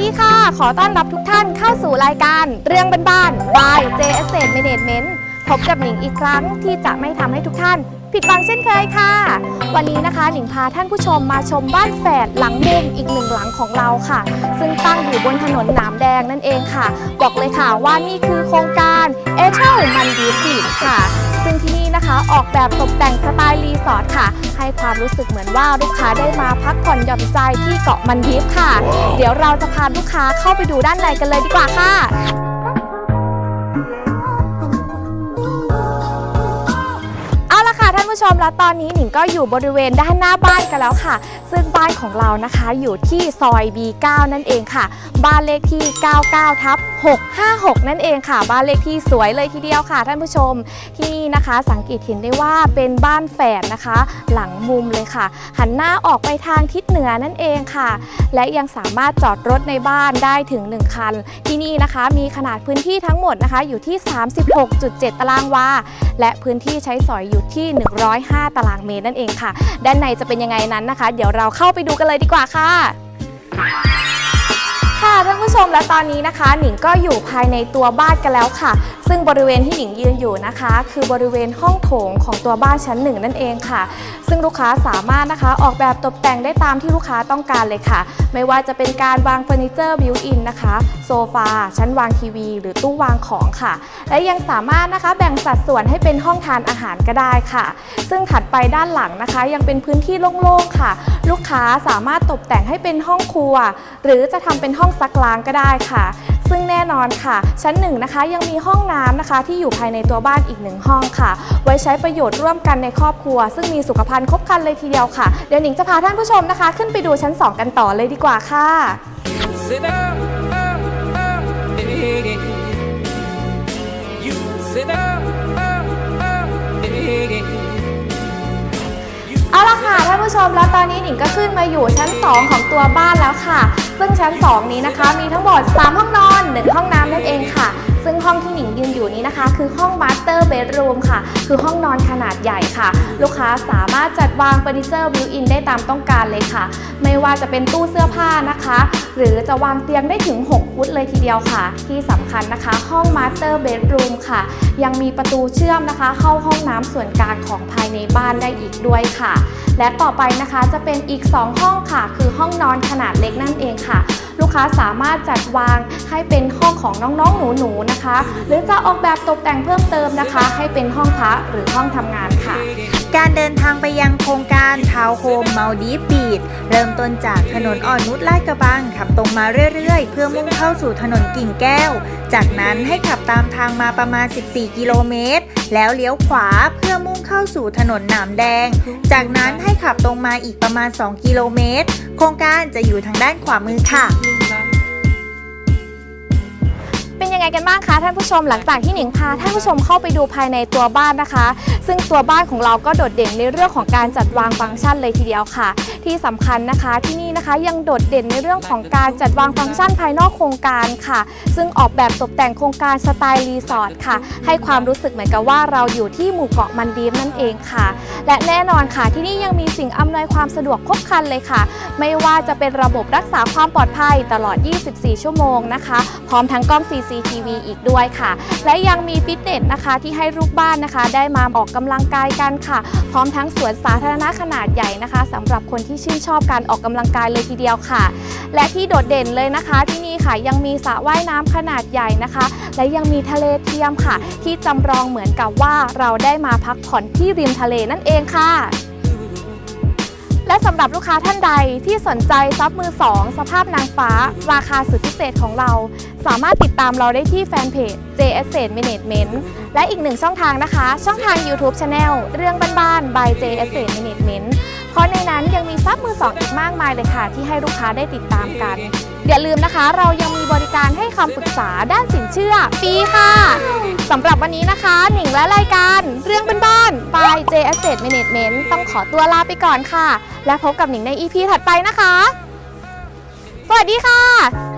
ดีค่ะ ขอต้อนรับทุกท่านเข้าสู่รายการเรื่องบ้านๆ by J Asset Management พบกับหนิงอีกครั้งที่จะไม่ทำให้ทุกท่าน ผิดหวังเช่นเคยค่ะ วันนี้นะคะหนิงพาท่านผู้ชมมาชมบ้านแฝดหลังมุมอีกหนึ่งหลังของเราค่ะ ซึ่งตั้งอยู่บนถนนหนามแดงนั่นเองค่ะ บอกเลยค่ะว่านี่คือโครงการเอเทลมันดีบีค่ะ ซึ่งที่นี่นะคะออกแบบตกแต่งสไตล์รีสอร์ทค่ะ ให้ความรู้สึกเหมือนว่าลูกค้าได้มาพักผ่อนหย่อนใจที่เกาะมันดิฟค่ะ เดี๋ยวเราจะพาลูกค้าเข้าไปดูด้านในกันเลยดีกว่าค่ะเอาละค่ะท่านผู้ชมแล้วตอนนี้หนิงก็อยู่บริเวณด้านหน้าบ้านกันแล้วค่ะ ซึ่งบ้านของเรานะคะอยู่ที่ซอย B9 นั่นเองค่ะ บ้านเลขที่ 99 ทับ 656 นั่นเองค่ะ บ้านเลขที่สวยเลยทีเดียวค่ะ ท่านผู้ชมที่นี่นะคะ สังเกตเห็นได้ว่าเป็นบ้านแฝดนะคะ หลังมุมเลยค่ะ หันหน้าออกไปทางทิศเหนือนั่นเองค่ะ และยังสามารถจอดรถในบ้านได้ถึง 1 คัน ที่นี่นะคะมีขนาดพื้นที่ทั้งหมดนะคะ อยู่ที่ 36.7 ตารางวาและพื้นที่ใช้สอยอยู่ที่ 105 ตารางเมตรนั่นเองค่ะ ด้านในจะเป็นยังไงนั้นนะคะ เดี๋ยวเราเข้าไปดูกันเลยดีกว่าค่ะ ค่ะท่านผู้ชมและตอนนี้นะคะ หนิงก็อยู่ภายในตัวบ้านกันแล้วค่ะ ซึ่งบริเวณที่หนิงยืนอยู่นะคะ คือบริเวณห้องโถงของตัวบ้านชั้นหนึ่งนั่นเองค่ะ ซึ่งลูกค้าสามารถนะคะ ออกแบบตกแต่งได้ตามที่ลูกค้าต้องการเลยค่ะ ไม่ว่าจะเป็นการวางเฟอร์นิเจอร์บิวอินนะคะ โซฟาชั้นวางทีวี หรือตู้วางของค่ะ และยังสามารถนะคะแบ่งสัดส่วนให้เป็นห้องทานอาหารก็ได้ค่ะ ซึ่งถัดไปด้านหลังนะคะ ยังเป็นพื้นที่โล่งๆค่ะ ลูกค้าสามารถตกแต่งให้เป็นห้องครัว หรือจะทำเป็นห้องซักล้างก็ได้ค่ะ ซึ่งแน่นอนค่ะ ชั้นหนึ่งนะคะ ยังมีห้องน้ำนะคะ ที่อยู่ภายในตัวบ้านอีกหนึ่งห้องค่ะ ไว้ใช้ประโยชน์ร่วมกันในครอบครัว ซึ่งมีสุขภัณฑ์ครบครันเลยทีเดียวค่ะ เดี๋ยวหนิงจะพาท่านผู้ชมนะคะ ขึ้นไปดูชั้น 2 กันต่อเลยดีกว่าค่ะ Sit down, down, down, hey. You sit down, มแล้วตอนนี้หนิงก็ขึ้นมาอยู่ชั้น 2 ของตัวบ้านแล้วค่ะ ซึ่งชั้น 2 นี้นะคะ มีทั้งหมด 3 ห้องนอน 1 ห้องน้ำนั่นเองค่ะ ซึ่งห้องที่หนิงยืนอยู่นี้นะคะ คือห้องมาสเตอร์เบดรูมค่ะ คือห้องนอนขนาดใหญ่ค่ะ ลูกค้าสามารถจัดวางเฟอร์นิเจอร์บิวอินได้ตามต้องการเลยค่ะ ไม่ว่าจะเป็นตู้เสื้อผ้านะคะหรือจะวางเตียงได้ถึง 6 ฟุตเลยทีเดียวค่ะ ที่สำคัญนะคะ ห้องมาสเตอร์เบดรูมค่ะ ยังมีประตูเชื่อมนะคะ เข้าห้องน้ำส่วนกลางของภายในบ้านได้อีกด้วยค่ะ และต่อไปนะคะจะเป็นอีก 2 ห้องค่ะ คือห้องนอนขนาดเล็กนั่นเองค่ะ ลูกค้าสามารถจัดวางให้เป็นห้องของน้องๆหนูๆนะคะ หรือจะออกแบบตกแต่งเพิ่มเติมนะคะ ให้เป็นห้องพักหรือห้องทำงานค่ะ การเดินทางไปยังโครงการทาวโฮมเมาลดีบีดเริ่มต้นจากถนนอ่อนนุชลาดกระบังขับตรงมาเรื่อยๆ เพื่อมุ่งเข้าสู่ถนนกิ่งแก้ว จากนั้นให้ขับตามทางมาประมาณ 14 กิโลเมตร แล้วเลี้ยวขวาเพื่อมุ่งเข้าสู่ถนนหนามแดง จากนั้นให้ขับตรงมาอีกประมาณ 2 กิโลเมตร โครงการจะอยู่ทางด้านขวามือค่ะ เป็นยังไงกันบ้างคะท่านผู้ชมหลังจากที่หนิงพาท่านผู้ชมเข้าไปดูภายในตัวบ้านนะคะ ซึ่งตัวบ้านของเราก็โดดเด่นในเรื่องของการจัดวางฟังก์ชันเลยทีเดียวค่ะ ที่สำคัญนะคะที่นี่นะคะยังโดดเด่นในเรื่องของการจัดวางฟังก์ชันภายนอกโครงการค่ะ ซึ่งออกแบบตกแต่งโครงการสไตล์รีสอร์ทค่ะ ให้ความรู้สึกเหมือนกับว่าเราอยู่ที่หมู่เกาะมันดีฟนั่นเองค่ะ และแน่นอนค่ะ ที่นี่ยังมีสิ่งอำนวยความสะดวกครบครันเลยค่ะ ไม่ว่าจะเป็นระบบรักษาความปลอดภัยตลอด 24 ชั่วโมงนะคะ ร้อมทั้งกล้อง CCTV อีกด้วยค่ะ และยังมีฟิตเนสนะคะที่ให้ลูกบ้านนะคะ ได้มาออกกำลังกายกันค่ะ พร้อมทั้งสวนสาธารณะขนาดใหญ่นะคะสำหรับคนที่ชื่นชอบการออกกำลังกายเลยทีเดียวค่ะ และที่โดดเด่นเลยนะคะ ที่นี่ค่ะยังมีสระว่ายน้ำขนาดใหญ่นะคะ และยังมีทะเลเทียมค่ะ ที่จำลองเหมือนกับว่าเราได้มาพักผ่อนที่ริมทะเลนั่นเองค่ะ และสำหรับลูกค้าท่านใดที่สนใจซับมือสองสภาพนางฟ้า ราคาสุดพิเศษของเรา สามารถติดตามเราได้ที่แฟนเพจ J Asset Management และอีกหนึ่งช่องทางนะคะ ช่องทาง YouTube Channel เรื่องบ้านๆ by J Asset Management เพราะในนั้นยังมีซับมือ2อีกมากมายเลยค่ะ ที่ให้ลูกค้าได้ติดตามกัน อย่าลืมนะคะ เรายังมีบริการให้คำปรึกษาด้านสินเชื่อฟรีค่ะสำหรับวันนี้นะคะ หนิงและรายการเรื่องบ้านๆ by J Asset Management ต้องขอตัวลาไปก่อนค่ะ และพบกับหนิงใน EP ถัดไปนะคะ สวัสดีค่ะ